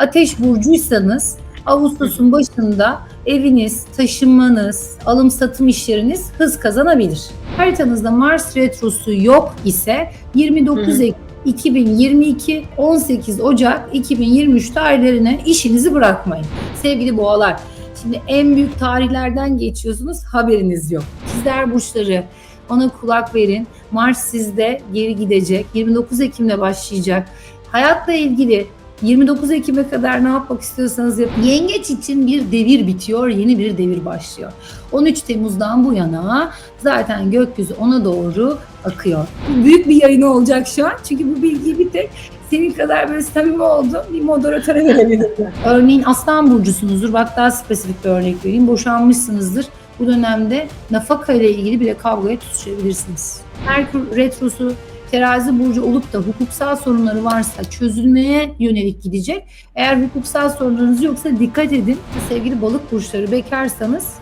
Ateş burcuysanız Ağustos'un başında eviniz, taşınmanız, alım satım işleriniz hız kazanabilir. Haritanızda Mars retrosu yok ise 29 Hı hı. Ekim 2022 18 Ocak 2023 tarihlerine işinizi bırakmayın. Sevgili boğalar, şimdi en büyük tarihlerden geçiyorsunuz haberiniz yok. Sizler burçları ona kulak verin. Mars sizde geri gidecek. 29 Ekim'de başlayacak. Hayatla ilgili 29 Ekim'e kadar ne yapmak istiyorsanız yapın. Yengeç için bir devir bitiyor, yeni bir devir başlıyor. 13 Temmuz'dan bu yana zaten gökyüzü ona doğru akıyor. Bu büyük bir yayın olacak şu an. Çünkü bu bilgiyi bir tek senin kadar böyle samimi olduğum bir moderatöre verebilirim. Örneğin Aslan Burcusunuzdur. Bak daha spesifik bir örnek vereyim. Boşanmışsınızdır. Bu dönemde nafaka ile ilgili bile kavgaya tutuşabilirsiniz. Merkür Retrosu terazi burcu olup da hukuksal sorunları varsa çözülmeye yönelik gidecek. Eğer hukuksal sorunlarınız yoksa dikkat edin. Sevgili balık burçları bekarsanız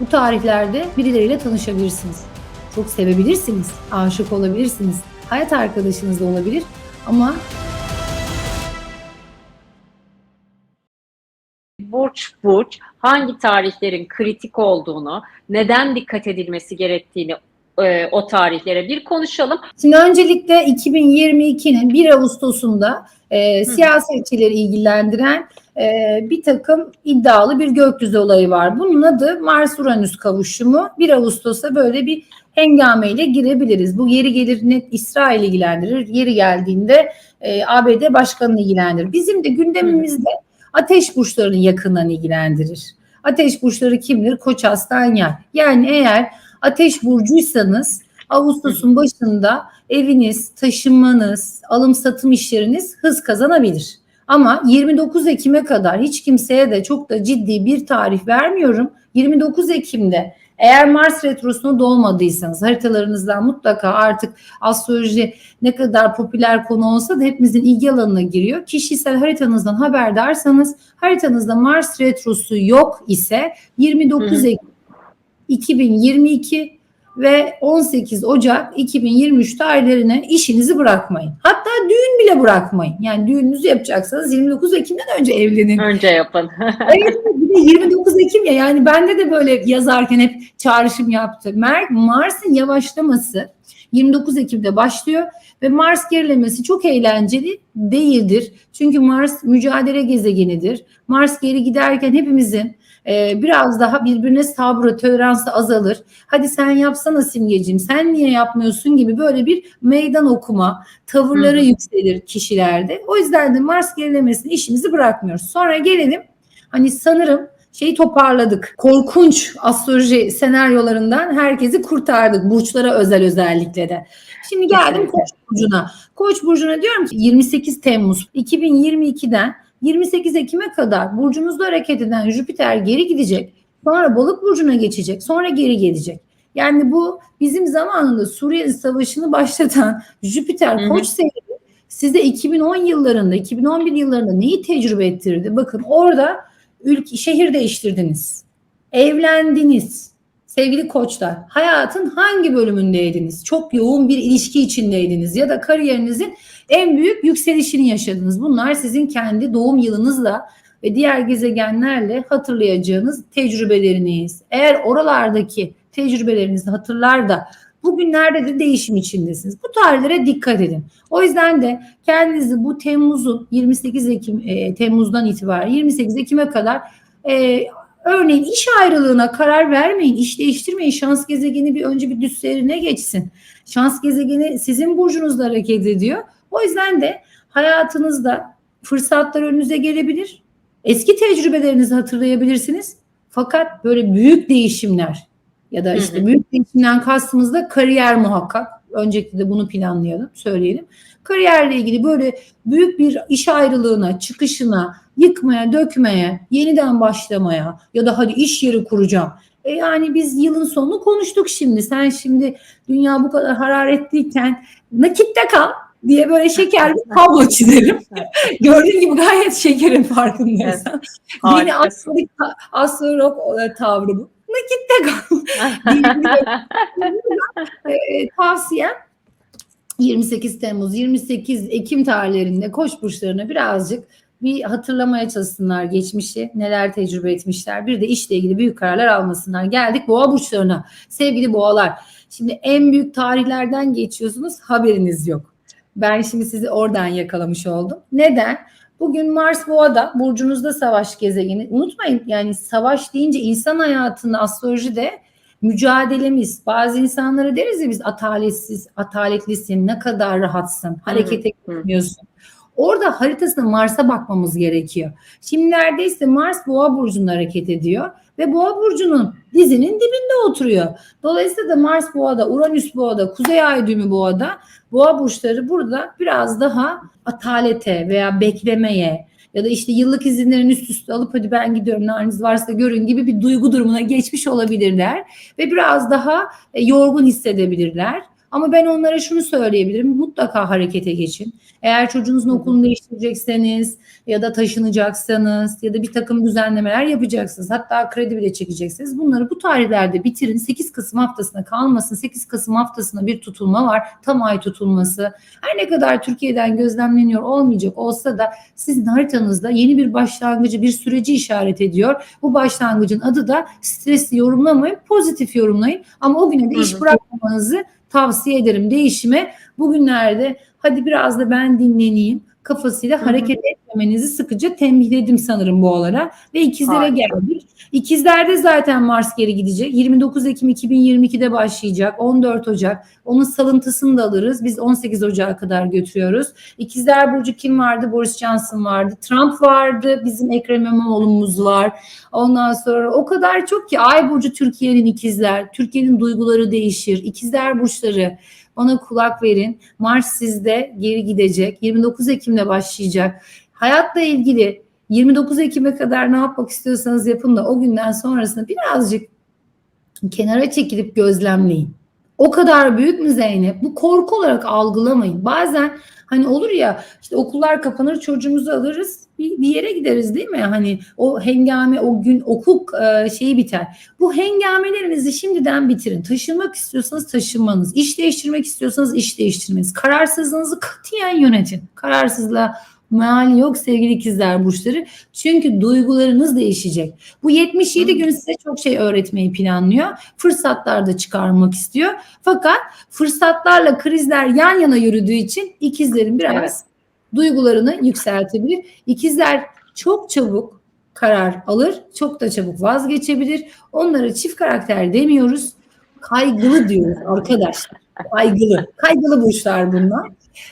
bu tarihlerde birileriyle tanışabilirsiniz. Çok sevebilirsiniz, aşık olabilirsiniz. Hayat arkadaşınız da olabilir ama burç burç hangi tarihlerin kritik olduğunu, neden dikkat edilmesi gerektiğini e, o tarihlere bir konuşalım. Şimdi öncelikle 2022'nin 1 Ağustos'unda e, siyasetçileri ilgilendiren e, bir takım iddialı bir gökyüzü olayı var. Bunun adı Mars-Uranüs kavuşumu. 1 Ağustos'a böyle bir hengameyle girebiliriz. Bu yeri gelir net İsrail ilgilendirir. Yeri geldiğinde e, ABD başkanını ilgilendirir. Bizim de gündemimizde ateş burçlarının yakından ilgilendirir. Ateş burçları kimdir? Koç, aslan, yay. Yani eğer ateş burcuysanız Ağustos'un başında eviniz, taşınmanız, alım satım işleriniz hız kazanabilir. Ama 29 Ekim'e kadar hiç kimseye de çok da ciddi bir tarih vermiyorum. 29 Ekim'de eğer Mars retrosuna dolmadıysanız haritalarınızdan mutlaka artık astroloji ne kadar popüler konu olsa da hepimizin ilgi alanına giriyor. Kişisel haritanızdan haberdarsanız haritanızda Mars retrosu yok ise 29 Hı hı. Ekim 2022 ve 18 Ocak 2023 tarihlerine işinizi bırakmayın. Hatta düğün bile bırakmayın. Yani düğününüzü yapacaksanız 29 Ekim'den önce evlenin. Önce yapın. Evet, bir de 29 Ekim ya yani bende de böyle yazarken hep çağrışım yaptı. Mer Mars'ın yavaşlaması 29 Ekim'de başlıyor ve Mars gerilemesi çok eğlenceli değildir. Çünkü Mars mücadele gezegenidir. Mars geri giderken hepimizin e, biraz daha birbirine sabrı, toleransı azalır. Hadi sen yapsana simgecim, sen niye yapmıyorsun gibi böyle bir meydan okuma, tavırları hı. yükselir kişilerde. O yüzden de Mars gerilemesini işimizi bırakmıyoruz. Sonra gelelim hani sanırım şeyi toparladık. Korkunç astroloji senaryolarından herkesi kurtardık. Burçlara özel özellikle de. Şimdi geldim. Koç burcuna. Koç burcuna diyorum ki 28 Temmuz 2022'den 28 Ekim'e kadar burcunuzda hareket eden Jüpiter geri gidecek. Sonra Balık burcuna geçecek. Sonra geri gelecek. Yani bu bizim zamanında Suriye Savaşı'nı başlatan Jüpiter. Koç seyri size 2010 yıllarında, 2011 yıllarında neyi tecrübe ettirdi? Bakın orada ülke, şehir değiştirdiniz. Evlendiniz. Sevgili koçlar, hayatın hangi bölümündeydiniz? Çok yoğun bir ilişki içindeydiniz ya da kariyerinizin en büyük yükselişini yaşadınız. Bunlar sizin kendi doğum yılınızla ve diğer gezegenlerle hatırlayacağınız tecrübeleriniz. Eğer oralardaki tecrübelerinizi hatırlar da bugünlerde de değişim içindesiniz. Bu tarihlere dikkat edin. O yüzden de kendinizi bu Temmuz'un 28 Ekim e, Temmuz'dan itibaren 28 Ekim'e kadar e, örneğin iş ayrılığına karar vermeyin, iş değiştirmeyin. Şans gezegeni bir önce bir düz seyrine geçsin. Şans gezegeni sizin burcunuzda hareket ediyor. O yüzden de hayatınızda fırsatlar önünüze gelebilir. Eski tecrübelerinizi hatırlayabilirsiniz. Fakat böyle büyük değişimler ya da Hı işte hı. büyük değişimden kastımız da kariyer muhakkak. Öncelikle de bunu planlayalım, söyleyelim. Kariyerle ilgili böyle büyük bir iş ayrılığına, çıkışına, yıkmaya, dökmeye, yeniden başlamaya ya da hadi iş yeri kuracağım. E yani biz yılın sonunu konuştuk şimdi. Sen şimdi dünya bu kadar hararetliyken nakitte kal diye böyle şeker bir tablo çizerim. Gördüğün gibi gayet şekerin farkındaysan. Yine Harikasın. astrolog, astrolog e, tavrı bu. Nakitte kal. e, tavsiyem 28 Temmuz, 28 Ekim tarihlerinde koç burçlarına birazcık bir hatırlamaya çalışsınlar geçmişi, neler tecrübe etmişler. Bir de işle ilgili büyük kararlar almasınlar. Geldik boğa burçlarına. Sevgili boğalar, şimdi en büyük tarihlerden geçiyorsunuz, haberiniz yok. Ben şimdi sizi oradan yakalamış oldum. Neden? Bugün Mars Boğa'da, burcunuzda savaş gezegeni. Unutmayın yani savaş deyince insan hayatında astrolojide mücadelemiz. Bazı insanlara deriz ya biz ataletsiz, ataletlisin, ne kadar rahatsın, harekete gitmiyorsun. Orada haritasına Mars'a bakmamız gerekiyor. Şimdi neredeyse Mars Boğa burcunda hareket ediyor ve Boğa burcunun dizinin dibinde oturuyor. Dolayısıyla da Mars Boğa'da, Uranüs Boğa'da, Kuzey Ay düğümü Boğa'da Boğa burçları burada biraz daha atalete veya beklemeye ya da işte yıllık izinlerin üst üste alıp hadi ben gidiyorum haliniz varsa görün gibi bir duygu durumuna geçmiş olabilirler ve biraz daha e, yorgun hissedebilirler. Ama ben onlara şunu söyleyebilirim. Mutlaka harekete geçin. Eğer çocuğunuzun okulunu değiştirecekseniz ya da taşınacaksanız ya da bir takım düzenlemeler yapacaksınız. Hatta kredi bile çekeceksiniz. Bunları bu tarihlerde bitirin. 8 Kasım haftasına kalmasın. 8 Kasım haftasına bir tutulma var. Tam ay tutulması. Her ne kadar Türkiye'den gözlemleniyor olmayacak olsa da sizin haritanızda yeni bir başlangıcı, bir süreci işaret ediyor. Bu başlangıcın adı da stresli yorumlamayın, pozitif yorumlayın. Ama o güne de iş bırakmamanızı tavsiye ederim değişime. Bugünlerde hadi biraz da ben dinleneyim kafasıyla hareket etmemenizi sıkıca tembihledim sanırım boğalara ve ikizlere Harika. geldik. İkizlerde zaten Mars geri gidecek. 29 Ekim 2022'de başlayacak. 14 Ocak. Onun salıntısını da alırız. Biz 18 Ocak'a kadar götürüyoruz. İkizler Burcu kim vardı? Boris Johnson vardı. Trump vardı. Bizim Ekrem İmamoğlu'muz var. Ondan sonra o kadar çok ki Ay Burcu Türkiye'nin ikizler. Türkiye'nin duyguları değişir. İkizler burçları bana kulak verin. Mars sizde geri gidecek. 29 Ekim'de başlayacak. Hayatla ilgili 29 Ekim'e kadar ne yapmak istiyorsanız yapın da o günden sonrasında birazcık kenara çekilip gözlemleyin. O kadar büyük mü Zeynep? Bu korku olarak algılamayın. Bazen hani olur ya işte okullar kapanır çocuğumuzu alırız bir, bir yere gideriz değil mi? Hani o hengame o gün okul e, şeyi biter. Bu hengamelerinizi şimdiden bitirin. Taşınmak istiyorsanız taşınmanız, iş değiştirmek istiyorsanız iş değiştirmeniz, kararsızlığınızı katiyen yönetin. Kararsızlığa meali yok sevgili ikizler burçları. Çünkü duygularınız değişecek. Bu 77 gün size çok şey öğretmeyi planlıyor. Fırsatlar da çıkarmak istiyor. Fakat fırsatlarla krizler yan yana yürüdüğü için ikizlerin biraz Evet. Duygularını yükseltebilir. İkizler çok çabuk karar alır, çok da çabuk vazgeçebilir. Onlara çift karakter demiyoruz. Kaygılı diyoruz arkadaşlar. Kaygılı. Kaygılı burçlar bunlar.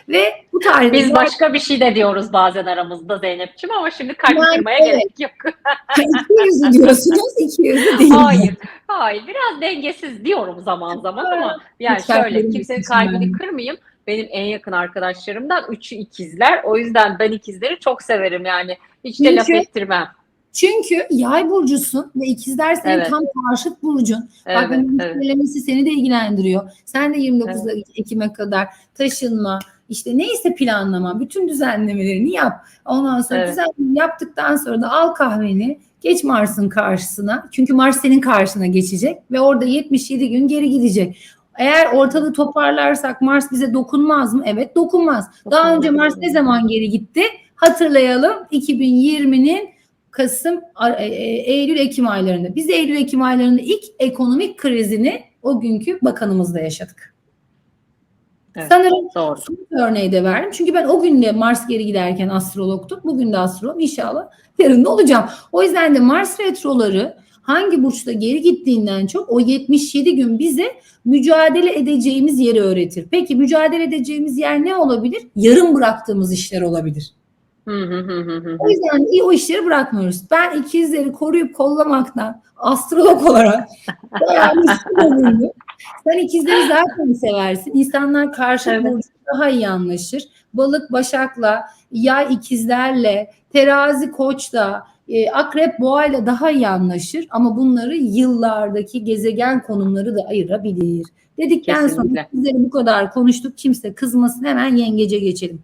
Ve bu tarihte Biz başka bir şey de diyoruz bazen aramızda Zeynep'ciğim ama şimdi kalp Yani evet. gerek yok. iki yüzü diyorsunuz, iki yüzü değil. hayır, hayır. Biraz dengesiz diyorum zaman zaman ama yani şöyle kimsenin kalbini kırmayayım. Benim en yakın arkadaşlarımdan üçü ikizler. O yüzden ben ikizleri çok severim yani. Hiç de laf ettirmem. Çünkü yay burcusun ve ikizler senin Evet. tam karşıt burcun. Bak Evet, bunun evet. seni de ilgilendiriyor. Sen de 29 Ekim'e kadar taşınma, işte neyse planlama, bütün düzenlemelerini yap. Ondan sonra Evet. düzenleme yaptıktan sonra da al kahveni, geç Mars'ın karşısına. Çünkü Mars senin karşına geçecek ve orada 77 gün geri gidecek. Eğer ortalığı toparlarsak Mars bize dokunmaz mı? Evet dokunmaz. Daha önce Mars ne zaman geri gitti? Hatırlayalım 2020'nin Kasım, e- e- Eylül, Ekim aylarında. Biz Eylül, Ekim aylarında ilk ekonomik krizini o günkü bakanımızla yaşadık. Evet. Sanırım Doğru. son örneği de verdim. Çünkü ben o gün de Mars geri giderken astrologtum. Bugün de astrolog. İnşallah yarın da olacağım. O yüzden de Mars retroları hangi burçta geri gittiğinden çok o 77 gün bize mücadele edeceğimiz yeri öğretir. Peki mücadele edeceğimiz yer ne olabilir? Yarım bıraktığımız işler olabilir. O yüzden iyi o işleri bırakmıyoruz. Ben ikizleri koruyup kollamaktan astrolog olarak bayağı olundum. Sen ikizleri zaten seversin. İnsanlar karşı Evet. burcu daha iyi anlaşır. Balık başakla, yay ikizlerle, terazi koçla, e, akrep boğayla daha iyi anlaşır. Ama bunları yıllardaki gezegen konumları da ayırabilir. Dedikten sonra Kesinlikle. ikizleri bu kadar konuştuk. Kimse kızmasın hemen yengece geçelim.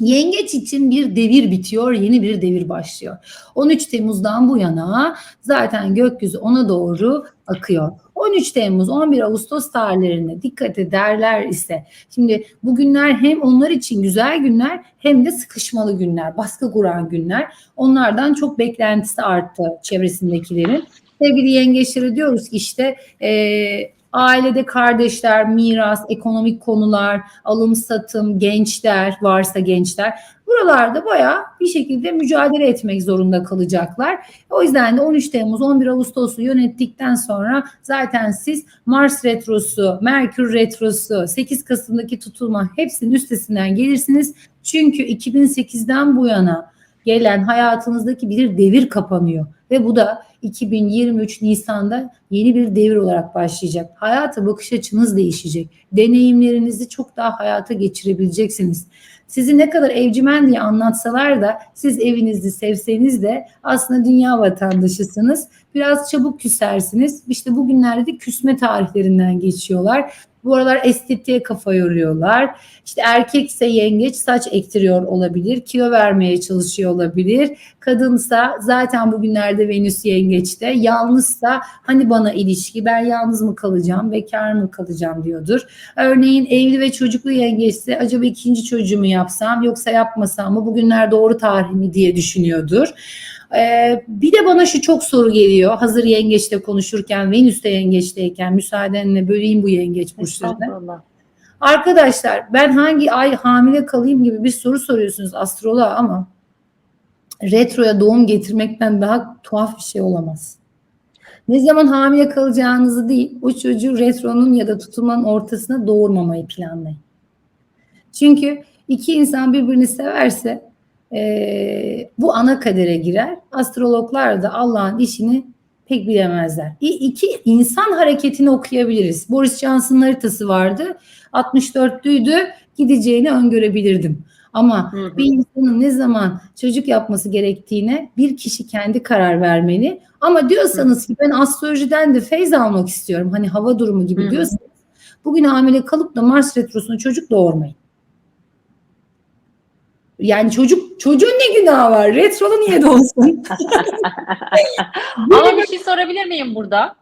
Yengeç için bir devir bitiyor, yeni bir devir başlıyor. 13 Temmuz'dan bu yana zaten gökyüzü ona doğru akıyor. 13 Temmuz 11 Ağustos tarihlerine dikkat ederler ise şimdi bu günler hem onlar için güzel günler hem de sıkışmalı günler, baskı kuran günler. Onlardan çok beklentisi arttı çevresindekilerin. Sevgili yengeçlere diyoruz ki işte e, ailede kardeşler, miras, ekonomik konular, alım satım, gençler varsa gençler buralarda bayağı bir şekilde mücadele etmek zorunda kalacaklar. O yüzden de 13 Temmuz 11 Ağustos'u yönettikten sonra zaten siz Mars retrosu, Merkür retrosu, 8 Kasım'daki tutulma hepsinin üstesinden gelirsiniz. Çünkü 2008'den bu yana gelen hayatınızdaki bir devir kapanıyor ve bu da 2023 Nisan'da yeni bir devir olarak başlayacak. Hayata bakış açınız değişecek. Deneyimlerinizi çok daha hayata geçirebileceksiniz. Sizi ne kadar evcimen diye anlatsalar da siz evinizi sevseniz de aslında dünya vatandaşısınız. Biraz çabuk küsersiniz. İşte bugünlerde de küsme tarihlerinden geçiyorlar. Bu aralar estetiğe kafa yoruyorlar. İşte erkekse yengeç saç ektiriyor olabilir, kilo vermeye çalışıyor olabilir. Kadınsa zaten bugünlerde Venüs yengeçte. Yalnızsa hani bana ilişki ben yalnız mı kalacağım, bekar mı kalacağım diyordur. Örneğin evli ve çocuklu yengeçse acaba ikinci çocuğumu yapsam yoksa yapmasam mı bugünler doğru tarih mi diye düşünüyordur. Ee, bir de bana şu çok soru geliyor. Hazır yengeçte konuşurken, Venüs'te yengeçteyken müsaadenle böleyim bu yengeç burçlarını. Arkadaşlar ben hangi ay hamile kalayım gibi bir soru soruyorsunuz astroloğa ama retroya doğum getirmekten daha tuhaf bir şey olamaz. Ne zaman hamile kalacağınızı değil, o çocuğu retronun ya da tutulmanın ortasına doğurmamayı planlayın. Çünkü iki insan birbirini severse eee, bu ana kadere girer. Astrologlar da Allah'ın işini pek bilemezler. İ- İki insan hareketini okuyabiliriz. Boris Johnson'ın haritası vardı. 64'lüydü. Gideceğini öngörebilirdim. Ama Hı hı. bir insanın ne zaman çocuk yapması gerektiğine bir kişi kendi karar vermeli. Ama diyorsanız ki ben astrolojiden de feyz almak istiyorum. Hani hava durumu gibi Hı hı. diyorsanız bugün hamile kalıp da Mars retrosuna çocuk doğurmayın. Yani çocuk çocuğun ne günahı var? Retrolu niye doğsun? Ama bir şey sorabilir miyim burada?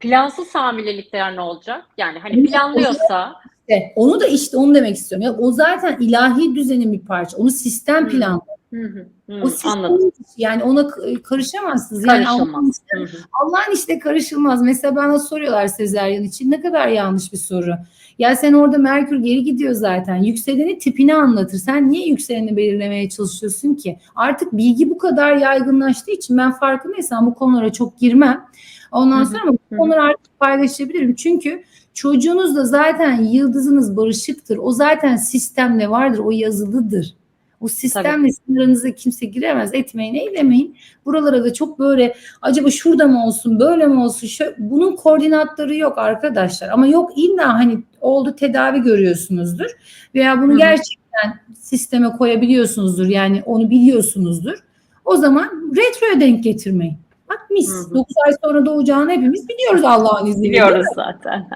Plansız hamilelikler ne olacak? Yani hani planlıyorsa İşte onu da işte onu demek istiyorum. Ya o zaten ilahi düzenin bir parça. Onu sistem Hı. planlı. Hı hı, hı, O sistemin anladım. Yani ona k- karışamazsınız. Yani Allah'ın işte, işte karışılmaz. Mesela bana soruyorlar sezeryan için. Ne kadar yanlış bir soru. Ya sen orada Merkür geri gidiyor zaten. Yükseleni tipini anlatır. Sen niye yükseleni belirlemeye çalışıyorsun ki? Artık bilgi bu kadar yaygınlaştığı için ben farkındaysam bu konulara çok girmem. Ondan sonra ama bu konuları artık paylaşabilirim. Çünkü çocuğunuz da zaten yıldızınız barışıktır. O zaten sistemde vardır. O yazılıdır. O sistemle sizin aranıza kimse giremez. Etmeyin, eylemeyin. Buralara da çok böyle acaba şurada mı olsun, böyle mi olsun? Şö- Bunun koordinatları yok arkadaşlar. Ama yok illa hani oldu tedavi görüyorsunuzdur. Veya bunu hı. gerçekten sisteme koyabiliyorsunuzdur. Yani onu biliyorsunuzdur. O zaman retroya denk getirmeyin. Bak mis. Hı hı. 9 ay sonra doğacağını hepimiz biliyoruz Allah'ın izniyle. Biliyoruz zaten.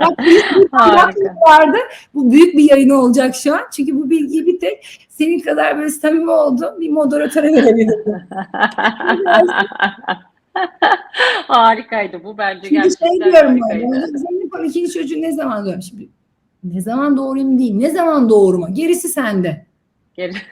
Bak büyük bir vardı. Bu büyük bir yayın olacak şu an. Çünkü bu bilgiyi bir tek senin kadar böyle samimi olduğum bir moderatöre verebilirim. Harikaydı bu bence Çünkü gerçekten şey diyorum harikaydı. ben ikinci çocuğu ne zaman doğurum? Şimdi ne zaman doğurayım değil. Ne zaman doğurma? Gerisi sende. Geri- Şimdi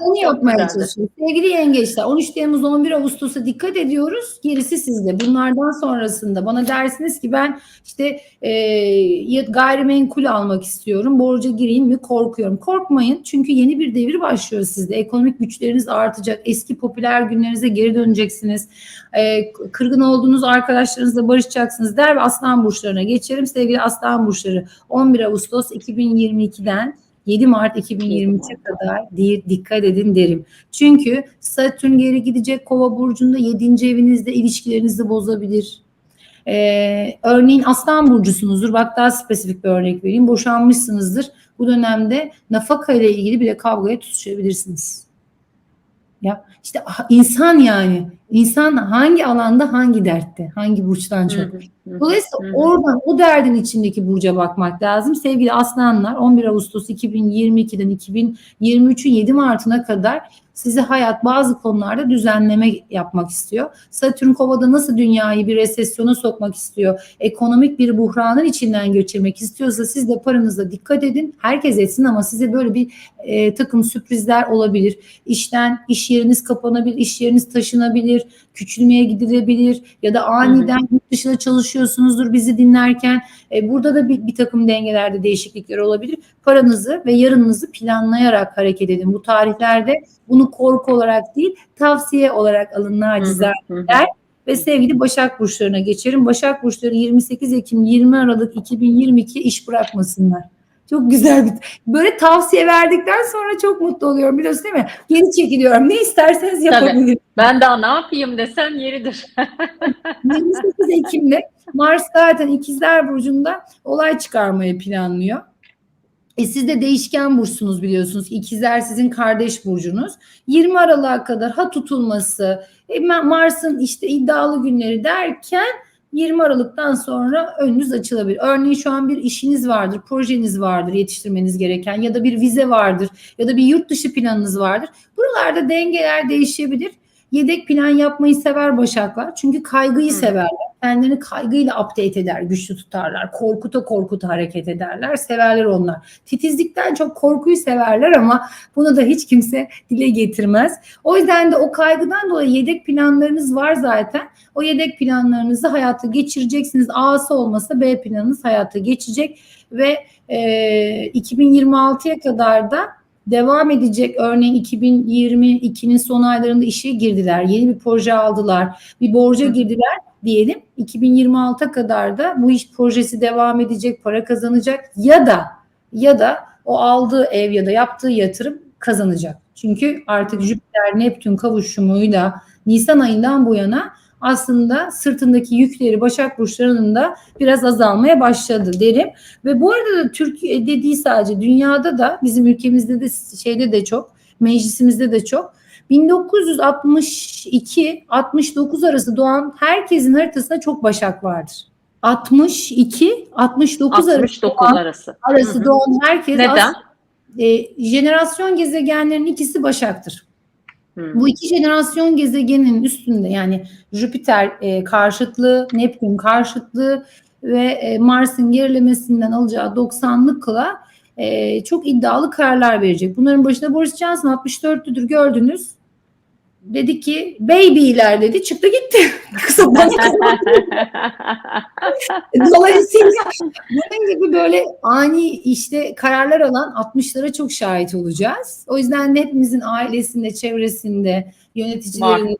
Onu yapmaya çalışıyoruz. Sevgili yengeçler 13 Temmuz 11 Ağustos'a dikkat ediyoruz. Gerisi sizde. Bunlardan sonrasında bana dersiniz ki ben işte e, gayrimenkul almak istiyorum. Borca gireyim mi? Korkuyorum. Korkmayın. Çünkü yeni bir devir başlıyor sizde. Ekonomik güçleriniz artacak. Eski popüler günlerinize geri döneceksiniz. E, kırgın olduğunuz arkadaşlarınızla barışacaksınız der ve aslan burçlarına geçerim. Sevgili aslan burçları 11 Ağustos 2022'den 7 Mart 2023'e kadar di- dikkat edin derim. Çünkü Satürn geri gidecek Kova burcunda 7. evinizde ilişkilerinizi bozabilir. Ee, örneğin Aslan burcusunuzdur. Bak daha spesifik bir örnek vereyim. Boşanmışsınızdır. Bu dönemde nafaka ile ilgili bile kavgaya tutuşabilirsiniz. Ya işte insan yani İnsan hangi alanda hangi dertte, hangi burçtan çok. Dolayısıyla oradan o derdin içindeki burca bakmak lazım. Sevgili aslanlar 11 Ağustos 2022'den 2023'ün 7 Mart'ına kadar size hayat bazı konularda düzenleme yapmak istiyor. Satürn Kova'da nasıl dünyayı bir resesyona sokmak istiyor, ekonomik bir buhranın içinden geçirmek istiyorsa siz de paranıza dikkat edin. Herkes etsin ama size böyle bir e, takım sürprizler olabilir. İşten iş yeriniz kapanabilir, iş yeriniz taşınabilir, küçülmeye gidilebilir ya da aniden yurt dışında çalışıyorsunuzdur bizi dinlerken. E, burada da bir, bir takım dengelerde değişiklikler olabilir. Paranızı ve yarınınızı planlayarak hareket edin. Bu tarihlerde bunu korku olarak değil tavsiye olarak alın. Der. Ve sevgili Başak Burçlarına geçelim. Başak Burçları 28 Ekim 20 Aralık 2022 iş bırakmasınlar. Çok güzel bir böyle tavsiye verdikten sonra çok mutlu oluyorum biliyorsun değil mi? Geri çekiliyorum. Ne isterseniz Tabii. yapabilirim. Ben daha ne yapayım desem yeridir. 28 Ekim'de Mars zaten İkizler Burcu'nda olay çıkarmayı planlıyor. E siz de değişken burçsunuz biliyorsunuz. İkizler sizin kardeş burcunuz. 20 Aralık'a kadar ha tutulması, e, Ma- Mars'ın işte iddialı günleri derken 20 Aralık'tan sonra önünüz açılabilir. Örneğin şu an bir işiniz vardır, projeniz vardır yetiştirmeniz gereken ya da bir vize vardır ya da bir yurt dışı planınız vardır. Buralarda dengeler değişebilir. Yedek plan yapmayı sever Başaklar. Çünkü kaygıyı Hı. severler. Kendilerini kaygıyla update eder, güçlü tutarlar. Korkuta korkuta hareket ederler. Severler onlar. Titizlikten çok korkuyu severler ama bunu da hiç kimse dile getirmez. O yüzden de o kaygıdan dolayı yedek planlarınız var zaten. O yedek planlarınızı hayata geçireceksiniz. A'sı olmasa B planınız hayata geçecek ve e, 2026'ya kadar da devam edecek. Örneğin 2022'nin son aylarında işe girdiler. Yeni bir proje aldılar. Bir borca girdiler diyelim. 2026'a kadar da bu iş projesi devam edecek, para kazanacak ya da ya da o aldığı ev ya da yaptığı yatırım kazanacak. Çünkü artık Jüpiter Neptün kavuşumuyla Nisan ayından bu yana aslında sırtındaki yükleri Başak Burçlarının da biraz azalmaya başladı derim. Ve bu arada da Türkiye dediği sadece dünyada da bizim ülkemizde de şeyde de çok meclisimizde de çok 1962-69 arası doğan herkesin haritasında çok Başak vardır. 62 69 arası 69 doğan, arası. arası doğan herkes Neden? aslında, e, jenerasyon gezegenlerin ikisi Başak'tır. Hı. Bu iki jenerasyon gezegenin üstünde yani Jüpiter e, karşıtlığı, Neptün karşıtlığı ve e, Mars'ın gerilemesinden alacağı 90'lıkla e, çok iddialı kararlar verecek. Bunların başında Boris Johnson 64'lüdür gördünüz. Dedi ki baby'ler dedi çıktı gitti. Kısa bana Dolayısıyla bunun gibi böyle ani işte kararlar alan 60'lara çok şahit olacağız. O yüzden de hepimizin ailesinde, çevresinde, yöneticilerinde,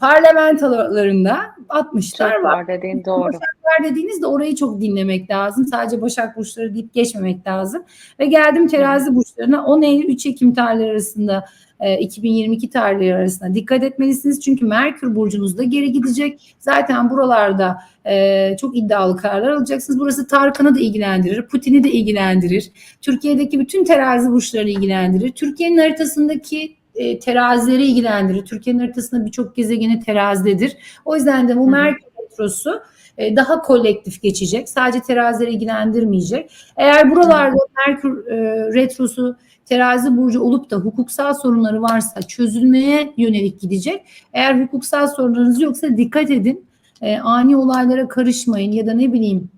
parlamentolarında 60'lar Çok var. dediğin doğru. Başaklar dediğinizde orayı çok dinlemek lazım. Sadece Başak burçları deyip geçmemek lazım. Ve geldim terazi burçlarına 10 Eylül 3 Ekim tarihleri arasında e, 2022 tarihleri arasında dikkat etmelisiniz. Çünkü Merkür burcunuzda geri gidecek. Zaten buralarda e, çok iddialı kararlar alacaksınız. Burası Tarkan'ı da ilgilendirir, Putin'i de ilgilendirir. Türkiye'deki bütün terazi burçlarını ilgilendirir. Türkiye'nin haritasındaki e, terazileri ilgilendirir. Türkiye'nin haritasında birçok gezegeni terazidedir. O yüzden de bu. Merkür retrosu e, daha kolektif geçecek. Sadece terazileri ilgilendirmeyecek. Eğer buralarda Merkür e, retrosu terazi burcu olup da hukuksal sorunları varsa çözülmeye yönelik gidecek. Eğer hukuksal sorunlarınız yoksa dikkat edin. E, ani olaylara karışmayın ya da ne bileyim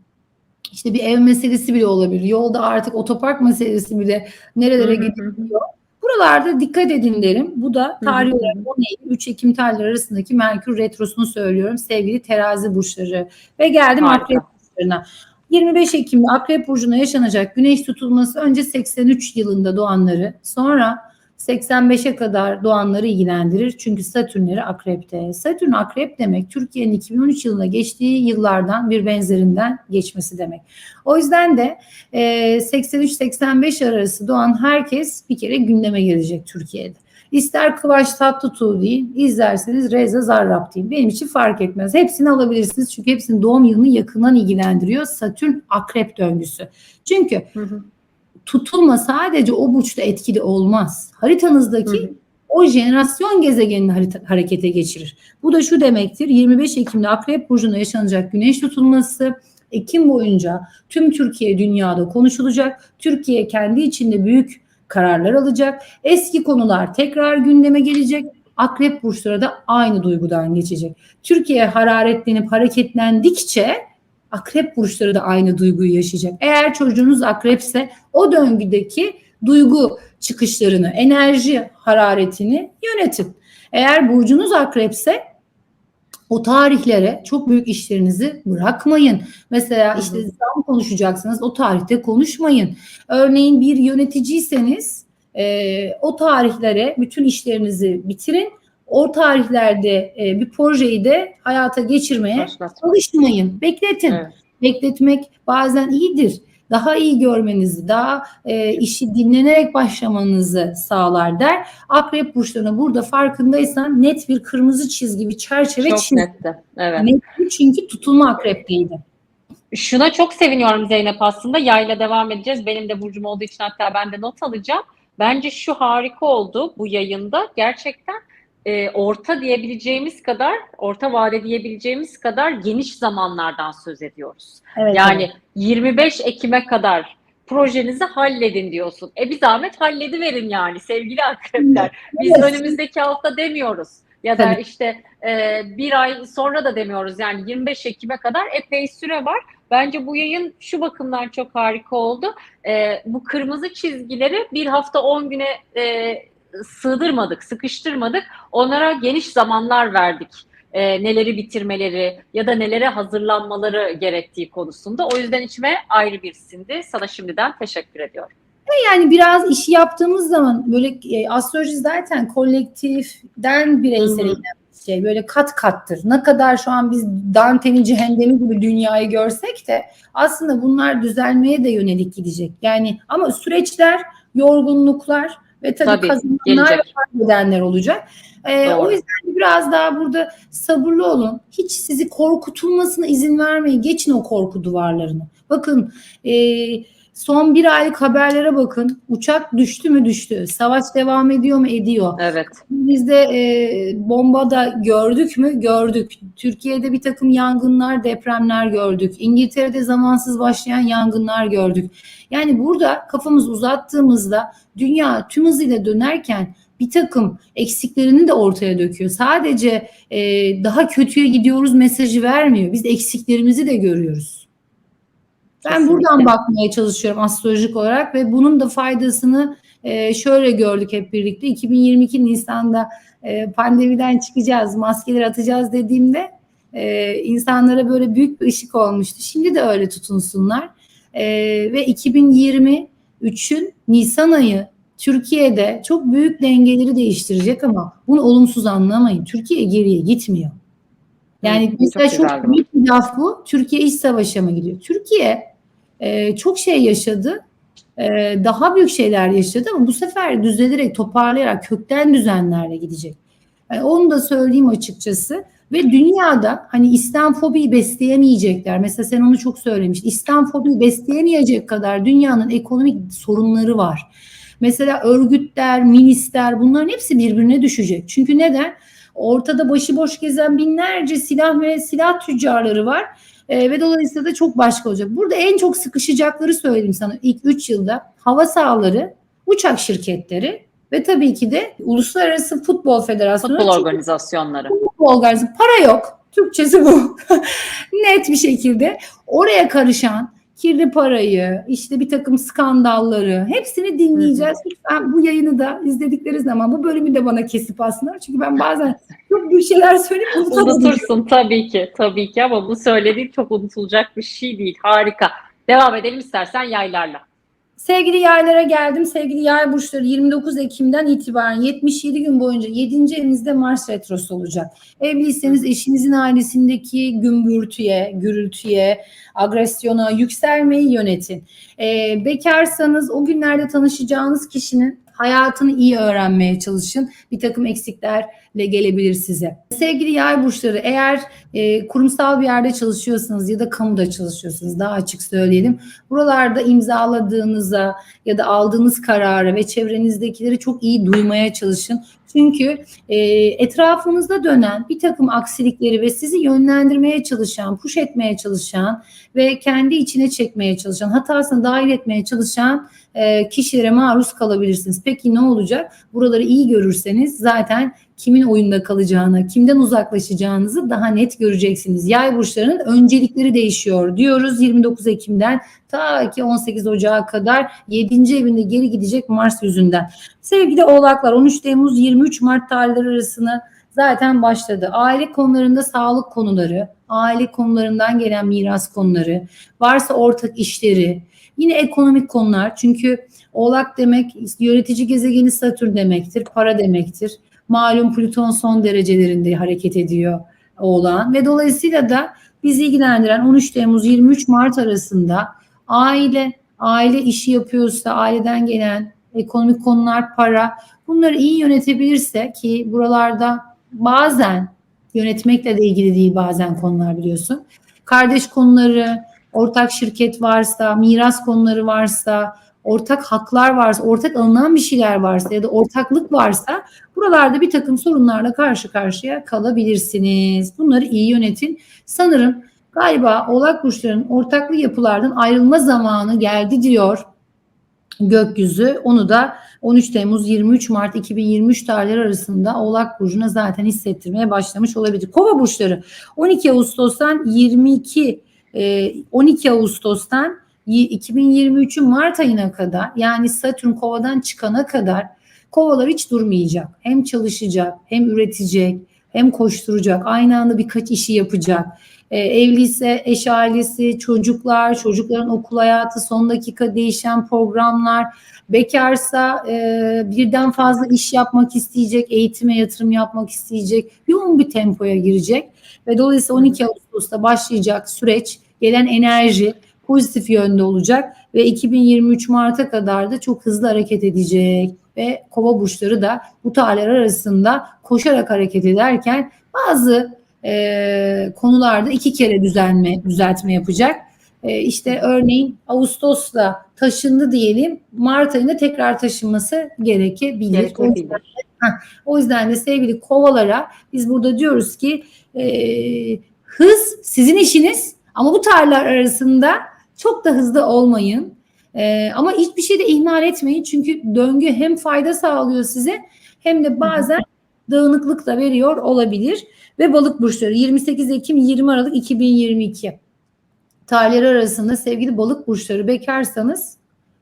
işte bir ev meselesi bile olabilir. Yolda artık otopark meselesi bile nerelere gidiyor. Buralarda dikkat edin derim. Bu da tarih olarak 10 Eylül 3 Ekim tarihleri arasındaki Merkür Retrosu'nu söylüyorum sevgili terazi burçları. Ve geldim Harika. Akrep burçlarına. 25 Ekim'de Akrep Burcu'na yaşanacak güneş tutulması önce 83 yılında doğanları sonra 85'e kadar doğanları ilgilendirir. Çünkü Satürnleri Akrep'te. Satürn Akrep demek Türkiye'nin 2013 yılına geçtiği yıllardan bir benzerinden geçmesi demek. O yüzden de e, 83-85 arası doğan herkes bir kere gündeme gelecek Türkiye'de. İster Kıvaç Tatlıtuğ deyin, izlerseniz Reza Zarrab deyin. Benim için fark etmez. Hepsini alabilirsiniz çünkü hepsinin doğum yılını yakından ilgilendiriyor. Satürn Akrep döngüsü. Çünkü Hı hı. Tutulma sadece o burçta etkili olmaz. Haritanızdaki Hı o jenerasyon gezegenini harita- harekete geçirir. Bu da şu demektir. 25 Ekim'de Akrep Burcu'nda yaşanacak güneş tutulması Ekim boyunca tüm Türkiye dünyada konuşulacak. Türkiye kendi içinde büyük kararlar alacak. Eski konular tekrar gündeme gelecek. Akrep burçları da aynı duygudan geçecek. Türkiye hararetlenip hareketlendikçe akrep burçları da aynı duyguyu yaşayacak. Eğer çocuğunuz akrepse o döngüdeki duygu çıkışlarını, enerji hararetini yönetin. Eğer burcunuz akrepse o tarihlere çok büyük işlerinizi bırakmayın. Mesela işte zam konuşacaksınız o tarihte konuşmayın. Örneğin bir yöneticiyseniz e, o tarihlere bütün işlerinizi bitirin. O tarihlerde e, bir projeyi de hayata geçirmeye Başlat. çalışmayın. Bekletin. Evet. Bekletmek bazen iyidir. Daha iyi görmenizi, daha e, işi dinlenerek başlamanızı sağlar der. Akrep burçlarına burada farkındaysan net bir kırmızı çizgi, bir çerçeve Çok çizgi. netti. Evet. Netti çünkü tutulma akrepteydi. Şuna çok seviniyorum Zeynep aslında. Yayla devam edeceğiz. Benim de burcum olduğu için hatta ben de not alacağım. Bence şu harika oldu bu yayında. Gerçekten e, orta diyebileceğimiz kadar, orta vade diyebileceğimiz kadar geniş zamanlardan söz ediyoruz. Evet, Yani evet. 25 Ekim'e kadar projenizi halledin diyorsun. E bir zahmet hallediverin yani sevgili akrepler. Biz Evet. önümüzdeki hafta demiyoruz. Ya da Tabii. işte e, bir ay sonra da demiyoruz. Yani 25 Ekim'e kadar epey süre var. Bence bu yayın şu bakımdan çok harika oldu. E, bu kırmızı çizgileri bir hafta 10 güne e, sığdırmadık, sıkıştırmadık. Onlara geniş zamanlar verdik. E, neleri bitirmeleri ya da nelere hazırlanmaları gerektiği konusunda. O yüzden içime ayrı bir sindi. Sana şimdiden teşekkür ediyorum. Yani biraz işi yaptığımız zaman böyle e, astroloji zaten kolektiften bireysel şey. Böyle kat kattır. Ne kadar şu an biz Dante'nin cehennemi gibi dünyayı görsek de aslında bunlar düzelmeye de yönelik gidecek. Yani ama süreçler, yorgunluklar ve tabii, Tabii, kazananlar kaybedenler olacak. Ee, Doğru. o yüzden biraz daha burada sabırlı olun. Hiç sizi korkutulmasına izin vermeyin. Geçin o korku duvarlarını. Bakın e, son bir aylık haberlere bakın. Uçak düştü mü düştü. Savaş devam ediyor mu ediyor. Evet. Bizde e, bomba da gördük mü gördük. Türkiye'de bir takım yangınlar, depremler gördük. İngiltere'de zamansız başlayan yangınlar gördük. Yani burada kafamızı uzattığımızda dünya tüm hızıyla dönerken bir takım eksiklerini de ortaya döküyor. Sadece e, daha kötüye gidiyoruz mesajı vermiyor. Biz eksiklerimizi de görüyoruz. Ben Kesinlikle. buradan bakmaya çalışıyorum astrolojik olarak ve bunun da faydasını e, şöyle gördük hep birlikte. 2022 Nisan'da e, pandemiden çıkacağız, maskeleri atacağız dediğimde e, insanlara böyle büyük bir ışık olmuştu. Şimdi de öyle tutunsunlar. E, ve 2023'ün Nisan ayı Türkiye'de çok büyük dengeleri değiştirecek ama bunu olumsuz anlamayın. Türkiye geriye gitmiyor. Yani mesela çok çok, büyük bir laf bu. Türkiye iç savaşa mı gidiyor? Türkiye e, çok şey yaşadı. E, daha büyük şeyler yaşadı ama bu sefer düzelerek, toparlayarak, kökten düzenlerle gidecek. Yani onu da söyleyeyim açıkçası. Ve dünyada hani İslamfobiyi besleyemeyecekler. Mesela sen onu çok söylemiştin. İslamfobiyi besleyemeyecek kadar dünyanın ekonomik sorunları var. Mesela örgütler, minister bunların hepsi birbirine düşecek. Çünkü neden? Ortada başıboş gezen binlerce silah ve silah tüccarları var. Ee, ve dolayısıyla da çok başka olacak. Burada en çok sıkışacakları söyleyeyim sana ilk 3 yılda hava sahaları, uçak şirketleri ve tabii ki de Uluslararası Futbol Federasyonu. Futbol organizasyonları. futbol organizasyonu para yok. Türkçesi bu. Net bir şekilde oraya karışan kirli parayı, işte bir takım skandalları hepsini dinleyeceğiz. Lütfen bu yayını da izledikleri zaman bu bölümü de bana kesip alsınlar. Çünkü ben bazen çok büyük şeyler söyleyip. Unutursun tabii ki, tabii ki ama bu söylediğin çok unutulacak bir şey değil. Harika. Devam edelim istersen yaylarla. Sevgili yaylara geldim. Sevgili yay burçları 29 Ekim'den itibaren 77 gün boyunca 7. evinizde Mars retrosu olacak. Evliyseniz eşinizin ailesindeki gümbürtüye, gürültüye, agresyona, yükselmeyi yönetin. Ee, bekarsanız o günlerde tanışacağınız kişinin Hayatını iyi öğrenmeye çalışın. Bir takım eksiklerle gelebilir size. Sevgili yay burçları eğer e, kurumsal bir yerde çalışıyorsanız ya da kamuda çalışıyorsanız daha açık söyleyelim. Buralarda imzaladığınıza ya da aldığınız kararı ve çevrenizdekileri çok iyi duymaya çalışın. Çünkü e, etrafınızda dönen bir takım aksilikleri ve sizi yönlendirmeye çalışan, push etmeye çalışan ve kendi içine çekmeye çalışan, hatasını dahil etmeye çalışan e, kişilere maruz kalabilirsiniz. Peki ne olacak? Buraları iyi görürseniz zaten kimin oyunda kalacağını, kimden uzaklaşacağınızı daha net göreceksiniz. Yay burçlarının öncelikleri değişiyor diyoruz 29 Ekim'den ta ki 18 Ocağı kadar 7. evinde geri gidecek Mars yüzünden. Sevgili Oğlaklar 13 Temmuz 23 Mart tarihleri arasını zaten başladı. Aile konularında sağlık konuları, aile konularından gelen miras konuları, varsa ortak işleri, yine ekonomik konular. Çünkü Oğlak demek yönetici gezegeni Satürn demektir, para demektir. Malum Plüton son derecelerinde hareket ediyor Oğlak'ın ve dolayısıyla da bizi ilgilendiren 13 Temmuz 23 Mart arasında aile, aile işi yapıyorsa aileden gelen ekonomik konular, para bunları iyi yönetebilirse ki buralarda bazen yönetmekle de ilgili değil bazen konular biliyorsun. Kardeş konuları, ortak şirket varsa, miras konuları varsa, ortak haklar varsa, ortak alınan bir şeyler varsa ya da ortaklık varsa buralarda bir takım sorunlarla karşı karşıya kalabilirsiniz. Bunları iyi yönetin. Sanırım galiba oğlak burçlarının ortaklı yapılardan ayrılma zamanı geldi diyor gökyüzü. Onu da 13 Temmuz 23 Mart 2023 tarihleri arasında Oğlak Burcu'na zaten hissettirmeye başlamış olabilir. Kova burçları 12 Ağustos'tan 22 e, 12 Ağustos'tan 2023'ün Mart ayına kadar yani Satürn kovadan çıkana kadar kovalar hiç durmayacak. Hem çalışacak hem üretecek hem koşturacak. Aynı anda birkaç işi yapacak. E, evliyse eş ailesi, çocuklar, çocukların okul hayatı, son dakika değişen programlar. Bekarsa e, birden fazla iş yapmak isteyecek, eğitime yatırım yapmak isteyecek. Yoğun bir tempoya girecek. Ve dolayısıyla 12 Ağustos'ta başlayacak süreç, gelen enerji pozitif yönde olacak ve 2023 Mart'a kadar da çok hızlı hareket edecek ve kova burçları da bu tarihler arasında koşarak hareket ederken bazı e, konularda iki kere düzenme düzeltme yapacak. E, işte örneğin Ağustos'ta taşındı diyelim Mart ayında tekrar taşınması gerekebilir. Gerekebilir. O yüzden de sevgili kovalara biz burada diyoruz ki e, hız sizin işiniz ama bu tarihler arasında çok da hızlı olmayın. E, ama hiçbir şeyde ihmal etmeyin çünkü döngü hem fayda sağlıyor size hem de bazen dağınıklık da veriyor olabilir. Ve balık burçları 28 Ekim 20 Aralık 2022 tarihleri arasında sevgili balık burçları bekarsanız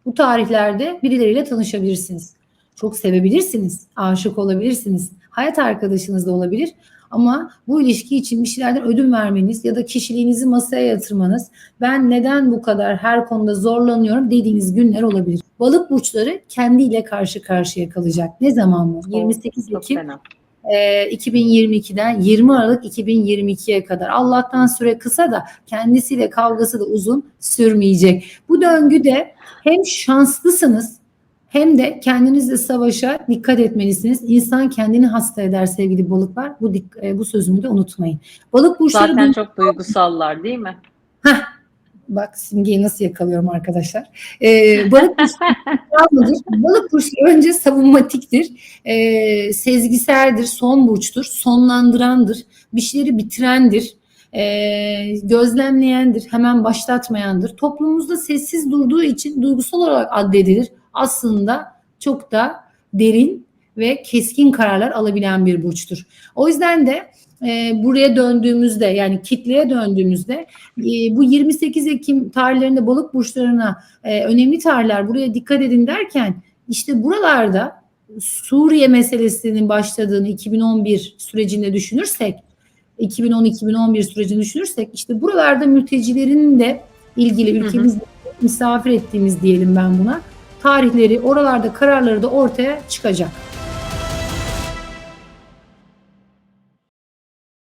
bu tarihlerde birileriyle tanışabilirsiniz. Çok sevebilirsiniz, aşık olabilirsiniz, hayat arkadaşınız da olabilir. Ama bu ilişki için bir şeylerden ödün vermeniz ya da kişiliğinizi masaya yatırmanız, ben neden bu kadar her konuda zorlanıyorum dediğiniz günler olabilir. Balık burçları kendiyle karşı karşıya kalacak. Ne zaman mı? 28 Çok Ekim fena. e, 2022'den 20 Aralık 2022'ye kadar. Allah'tan süre kısa da kendisiyle kavgası da uzun sürmeyecek. Bu döngüde hem şanslısınız hem de kendinizle savaşa dikkat etmelisiniz. İnsan kendini hasta eder sevgili balıklar. Bu e, bu sözümü de unutmayın. Balık burçları Zaten çok duygusallar değil mi? Bak simgeyi nasıl yakalıyorum arkadaşlar. Ee, balık burçları? Balık burçları önce savunmatiktir. Ee, sezgiseldir, son burçtur, sonlandırandır, bir şeyleri bitirendir. ee, gözlemleyendir, hemen başlatmayandır. Toplumumuzda sessiz durduğu için duygusal olarak addedilir. Aslında çok da derin ve keskin kararlar alabilen bir burçtur. O yüzden de e, buraya döndüğümüzde yani kitleye döndüğümüzde e, bu 28 Ekim tarihlerinde balık burçlarına e, önemli tarihler buraya dikkat edin derken işte buralarda Suriye meselesinin başladığını 2011 sürecinde düşünürsek 2010-2011 sürecini düşünürsek işte buralarda mültecilerin de ilgili ülkemizde misafir ettiğimiz diyelim ben buna tarihleri oralarda kararları da ortaya çıkacak.